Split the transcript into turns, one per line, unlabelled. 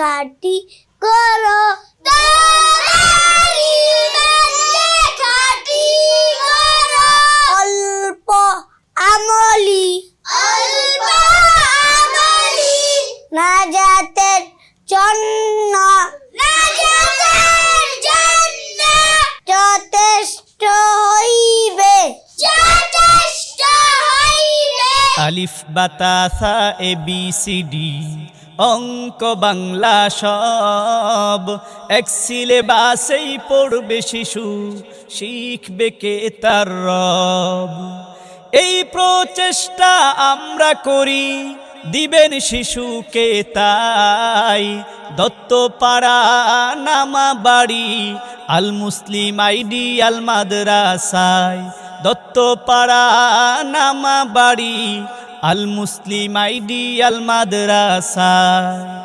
খাটি করো। অল্প আমলি। নাজাতের জন্য। যথেষ্ট হইবে।
আলিফ বাতাসা এ বি সি ডি। অঙ্ক বাংলা সব। এক সিলেবাসেই পড়বে শিশু, শিখবে কে তার রব। এই প্রচেষ্টা আমরা করি, দিবেন শিশুকে তাই। দত্তপাড়া নামা বাড়ি, আল মুসলিম আইডি, আল মাদ্রাসায়। দত্তপাড়া নামা বাড়ি আল মুসলিম আইডি আল মাদ্রাসায়